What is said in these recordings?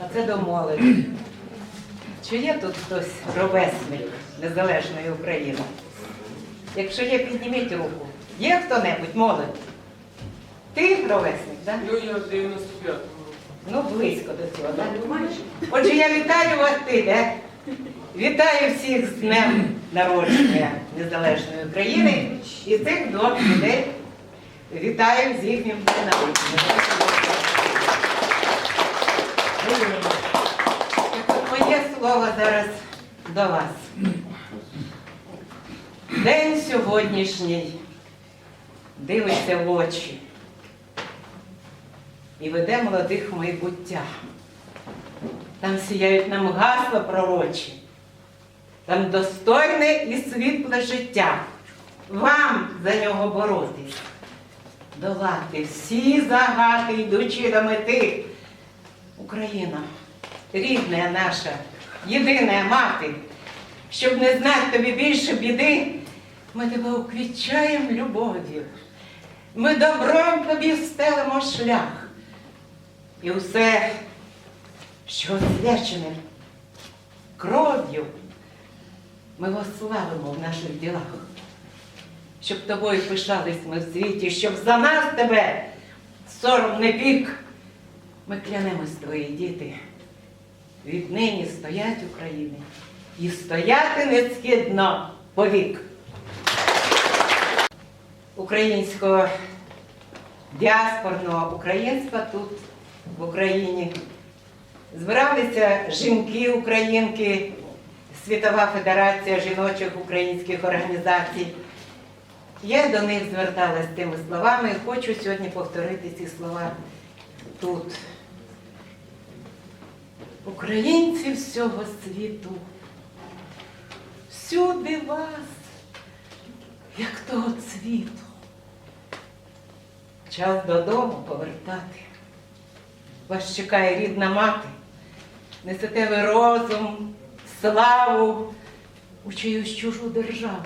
А це до молоді. Чи є тут хтось ровесник незалежної України? Якщо є, підніміть руку. Є хто-небудь молодь? Ти ровесник, так? Ну, я в 95-му. Ну, близько до цього, так? Отже, я вітаю вас ти, де? Вітаю всіх з днем народження Незалежної України і цих двох людей вітаю з їхнім днем народження. Моє слово зараз до вас. День сьогоднішній дивиться в очі і веде молодих майбуття. Там сіяють нам гасла пророчі, там достойне і світле життя. Вам за нього боротись, долати всі загади, йдучи до мети. Україна, рідна наша, єдина мати, щоб не знати тобі більше біди, ми тебе уквічаємо любов'ю. Ми добром тобі стелимо шлях. І усе, що освячене кров'ю, ми вославимо в наших ділах, щоб тобою пишались ми в світі, щоб за нас тебе сором не пік. Ми клянемось, твої діти, віднині стоять України і стояти не скидно повік. Українського діаспорного українства тут, в Україні. Збиралися жінки, українки, Світова Федерація жіночих українських організацій. Я до них зверталася тими словами і хочу сьогодні повторити ці слова тут. Українці всього світу, всюди вас, як того цвіту. Час додому повертати. Вас чекає рідна мати, несете ви розум, славу у чиюсь чужу державу.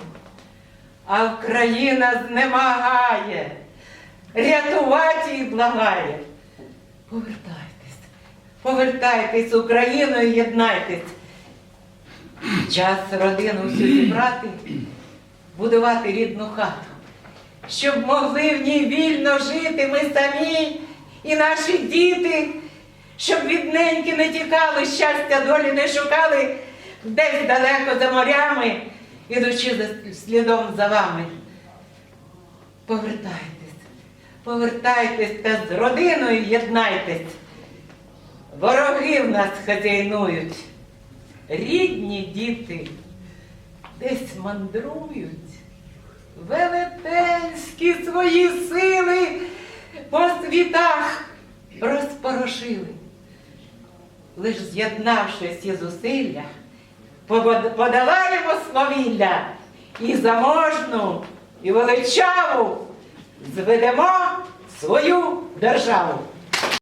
А Україна знемагає, рятувати і благає. Повертайтесь, повертайтесь Україною, єднайтесь. Час родину всю зібрати, будувати рідну хату, щоб могли в ній вільно жити ми самі і наші діти, щоб від неньки не тікали, щастя долі не шукали. Десь далеко за морями, ідучи слідом за вами. Повертайтесь, повертайтесь та з родиною єднайтесь. Вороги в нас хазяйнують, рідні діти десь мандрують, велетенські свої сили по світах розпорошили. Лиш з'єднавшись і зусилля, подолаємо свавілля і заможну, і величаву зведемо свою державу.